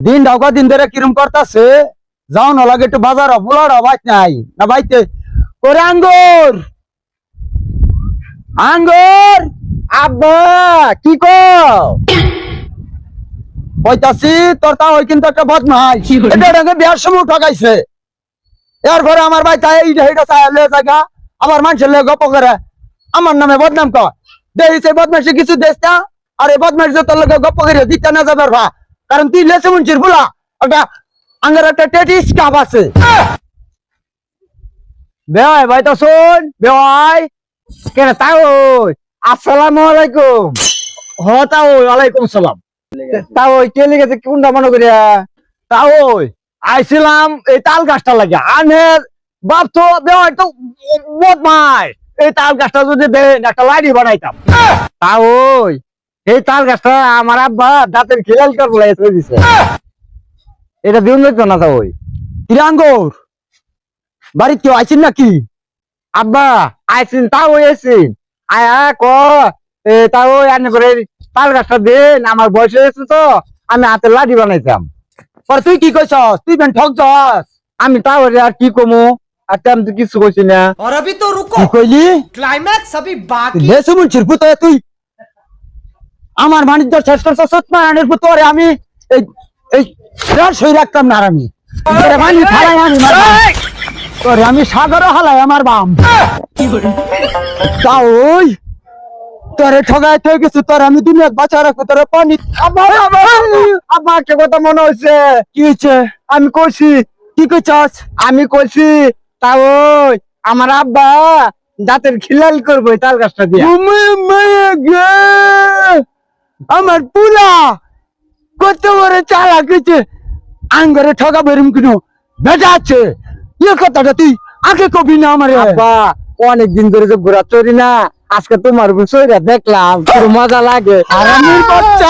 দিন ঢাকা দিন ধরে কিরম করতেছে? যাও না লাগে একটু বাজার বুলার বাইত নাই। না বাইতে। ওরে আঙ্গুর! আঙ্গুর! আব্বা কি কর কইতাছি তোর তা ওই কিন্তু একটা বদমাই এটা এটাকে বিয়ার সময় ঠকাইছে এরপরে আমার ভাই তাই এইটা এইটা চাই লে জায়গা। আমার মানুষের লে গপ করে। আমার নামে বদনাম কর দেখিছে বদমাইশি কিছু দেশ না। আর এই বদমাইশ তোর লোকে গপ করে দিতে না যাবার ভা কারণ তুই লেসে মুনছির বলা, একটা আঙ্গার একটা টেটিস কাপ আছে। বেয় ভাই তো শোন বেয় কেন তাও আসসালামু আলাইকুম। হ তাও ওয়ালাইকুম সালাম। তাও কে লিখেছে কোনটা মনে করিয়া? তাও আইছিলাম এই তাল গাছটা লাগে আনের বাপ তো বেয় তো বদমাই এই তাল গাছটা যদি দেন, একটা লাইডি বানাইতাম। তাও এই তাল গাছটা আমার আব্বা দাঁতের খিলাল করলে দিছে। এটা দিন দেখতো না তা ওই। কিরাঙ্গর বাড়ির কেউ আইসিন নাকি? আব্বা আইসিন তা ওই আইসিন আয়া ক? তা ওই করে তাল গাছটা দেন আমার বয়স হয়েছে তো আমি হাতে লাডি বানাইতাম। পরে তুই কি কইছস? তুই বেন ঠক যস আমি তা ওরে আর কি কমু? আর তেমন তো কিছু কইছি না। অরবি তো রুকো। কি কইলি? ক্লাইম্যাক্স সবই বাকি। লেসুমুন চিরপুত তুই। আমার বাণিজ্য শেষ করছ সত্যনারায়ণের পুত্রে আমি এই এই শেষ রাখতাম না আমি তোরে আমি সাগর হালাই আমার বাম। তা ওই তোরে ঠগাই থেকে গেছে তোর আমি দুনিয়া বাঁচা রাখব তোরে পানি একটা কথা মনে হয়েছে কি হয়েছে আমি কইছি। কি কইছস? আমি কইছি তা ওই আমার আব্বা দাঁতের খিলাল করব তাল গাছটা দিয়ে। আমার পুলা কত বড় চালা কেছে আঙ্গরে ঠগা বেরুম কিনো। বেজা আছে। ইয়ে কথাটা তুই আগে কবি না আমার। বাবা অনেক দিন ধরে যে ঘোরা চড়ি না আজকে তোমার বসইরা দেখলাম খুব মজা লাগে। আর আমি বাচ্চা